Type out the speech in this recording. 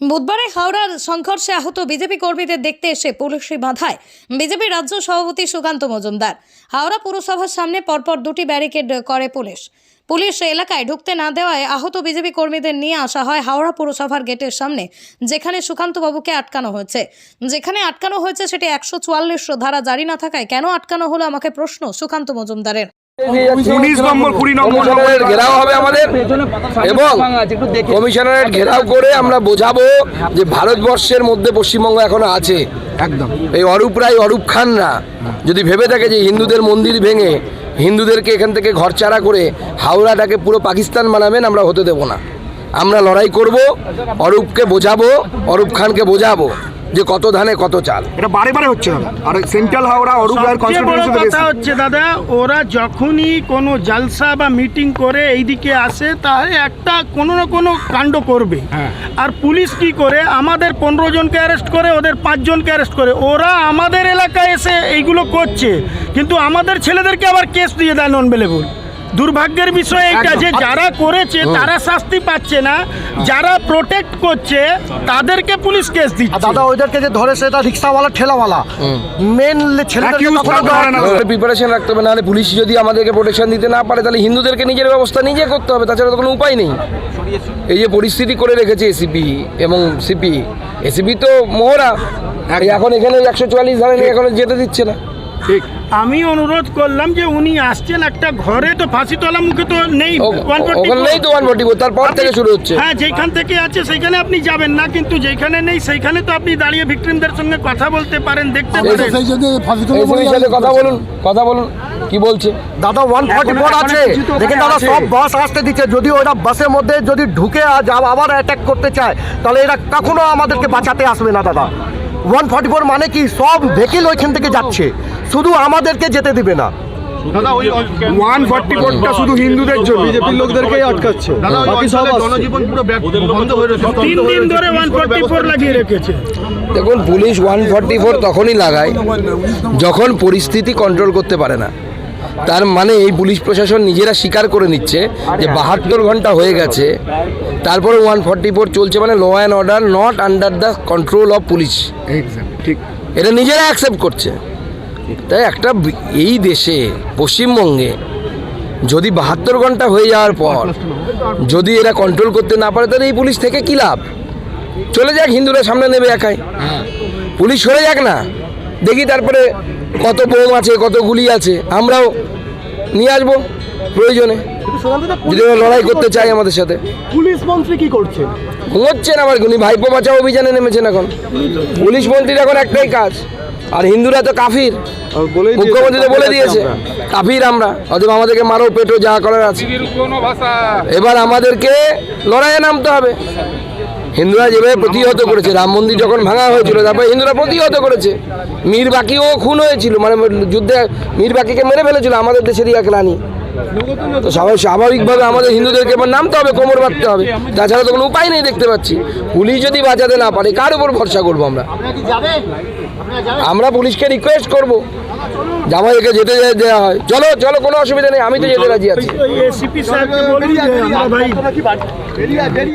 বুধবারে হাওড়ার সংঘর্ষে আহত বিজেপি কর্মীদের দেখতে এসে পুলিশি বাধায় বিজেপি রাজ্য সভাপতি সুকান্ত মজুমদার। হাওড়া পুরসভার সামনে পরপর দুটি ব্যারিকেড করে পুলিশ। পুলিশ এলাকায় ঢুকতে না দেওয়ায় আহত বিজেপি কর্মীদের নিয়ে আসা হয় হাওড়া পুরসভার গেটের সামনে, যেখানে সুকান্তবাবুকে আটকানো হয়েছে। যেখানে আটকানো হয়েছে সেটি একশো চুয়াল্লিশ ধারা জারি না থাকায় কেন আটকানো হলো আমাকে প্রশ্ন সুকান্ত মজুমদারের। উনিশ নম্বর কুড়ি নম্বর কমিশনারের ঘেরাও হবে আমাদের। এবং কমিশনারের ঘেরাও করে আমরা বোঝাবো যে ভারতবর্ষের মধ্যে পশ্চিমবঙ্গ এখনও আছে। একদম। এই অরূপ রায় অরূপ খানরা যদি ভেবে থাকে যে হিন্দুদের মন্দির ভেঙে হিন্দুদেরকে এখান থেকে ঘরচারা করে হাওড়াটাকে পুরো পাকিস্তান বানাবেন আমরা হতে দেব না। আমরা লড়াই করব অরূপকে বোঝাবো অরূপ খানকে বোঝাবো। যে কত ধানে কত চাল। এটা বারে বারে হচ্ছে দাদা। আর সেন্ট্রাল হাওড়া সবচেয়ে কথা হচ্ছে দাদা ওরা যখনই কোনো জালসা বা মিটিং করে এইদিকে আসে তাহলে একটা কোনো না কোনো কাণ্ড করবে। হ্যাঁ। আর পুলিশ কি করে? আমাদের পনেরো জনকে অ্যারেস্ট করে ওদের পাঁচজনকে অ্যারেস্ট করে। ওরা আমাদের এলাকায় এসে এইগুলো করছে। কিন্তু আমাদের ছেলেদেরকে আবার কেস দিয়ে দেয় নন বেলেবল দুর্ভাগ্যের বিষয় এটা যে যারা করেছে তারা শাস্তি পাচ্ছে না। যারা প্রোটেক্ট করছে তাদেরকে পুলিশ কেস আর দিচ্ছে দাদা ওইদেরকে যে ধরে সেটা রিক্সাওয়ালা ঠেলাওয়ালা। মেন ছেলেদেরকে কখনো ধরে না। প্রিপারেশন রাখতে হবে নাহলে পুলিশ যদি আমাদেরকে প্রোটেকশন দিতে না পারে তাহলে হিন্দুদেরকে নিজের ব্যবস্থা নিজে করতে হবে তাছাড়া তো কোনো উপায় নেই। এই যে পরিস্থিতি করে রেখেছে এসিপি এবং সিপি এসিপি তো মোহরা। এখন এখানে একশো চুয়াল্লিশ ধারা নিয়ে এখন যেতে দিচ্ছে না। ঠিক। আমি অনুরোধ করলাম যে উনি আসছেন একটা ঘরে তো ফাঁসি ফাঁসিতলা মুখে তো নেই ও- 144 ওখানে নেই তো তারপর থেকে শুরু হচ্ছে। হ্যাঁ যেখান থেকে আছে সেইখানে আপনি যাবেন না কিন্তু যেখানে নেই সেইখানে তো আপনি দাঁড়িয়ে ভিক্টিমদের সঙ্গে কথা বলতে পারেন দেখতে পারেন। এসিপির সাথে কথা বলুন কথা বলুন কি বলছে? দাদা ওয়ান ফর্টি ফোর আছে। দেখেন দাদা সব বাস আসতে দিচ্ছে। যদি ওরা বাসের মধ্যে যদি ঢুকে আজ আবার অ্যাটাক করতে চায় তাহলে এরা কখনো আমাদেরকে বাঁচাতে আসবে না দাদা। ওয়ান ফর্টি ফোর মানে কি সব ভেহিকেল ওইখান থেকে যাচ্ছে। শুধু আমাদেরকে যেতে দিবে না। ওয়ান ফর্টি ফোরটা শুধু হিন্দুদের জন্য। বিজেপির লোকদেরকেই আটকাচ্ছে। বাকি সব তিন দিন ধরে ওয়ান ফোর্টি ফোর লাগিয়ে রেখেছে। দেখুন পুলিশ ওয়ান ফর্টি ফোর তখনই লাগায় যখন পরিস্থিতি কন্ট্রোল করতে পারে না। তার মানে এই পুলিশ প্রশাসন নিজেরা স্বীকার করে নিচ্ছে যে বাহাত্তর ঘণ্টা হয়ে গেছে। তারপরে ওয়ান ফর্টি ফোর চলছে মানে law and order not under the control of police ঠিক। এটা নিজেরা অ্যাকসেপ্ট করছে। তাই একটা এই দেশে পশ্চিমবঙ্গে যদি বাহাত্তর ঘণ্টা হয়ে যাওয়ার পর যদি এরা কন্ট্রোল করতে না পারে তাহলে এই পুলিশ থেকে কী লাভ? চলে যাক হিন্দুরা সামনে নেবে একাই। পুলিশ সরে যাক না। দেখি তারপরে কত বোম আছে কত গুলি আছে আমরাও নিয়ে আসব প্রয়োজনে। যদি লড়াই করতে চাই আমাদের সাথে। পুলিশ মন্ত্রী কি করছে? ঘুমোচ্ছেন আবার উনি ভাইপো বাঁচাও অভিযানে নেমেছেন এখন। পুলিশ মন্ত্রীর এখন একটাই কাজ আর হিন্দুরা তো কাফির। মুখ্যমন্ত্রী তো বলে দিয়েছে কাফির আমরা অথবা আমাদেরকে মারো পেটো যা করার আছে। এবার আমাদেরকে লড়াইয়ে নামতে হবে। হিন্দুরা যেভাবে প্রতিহত করেছে, রাম মন্দির যখন ভাঙা হয়েছিল, তারপরে হিন্দুরা প্রতিহত করেছে। মীর বাকিও খুন হয়েছিল মানে যুদ্ধে মীর বাকিকে মেরে ফেলেছিল, আমাদের দেশেরই এক রানী। তো সবাই স্বাভাবিকভাবে আমাদের হিন্দুদেরকে এবার নামতে হবে, কোমর বাঁধতে হবে। তাছাড়া তো কোনো উপায় নেই দেখতে পাচ্ছি। পুলিশ যদি বাঁচাতে না পারে, কার উপর ভরসা করব আমরা? আমরা পুলিশকে রিকোয়েস্ট করব। জামাইকে যেতে দেওয়া হয়। চলো চলো, কোনো অসুবিধা নেই, আমি তো যেতে রাজি আছি।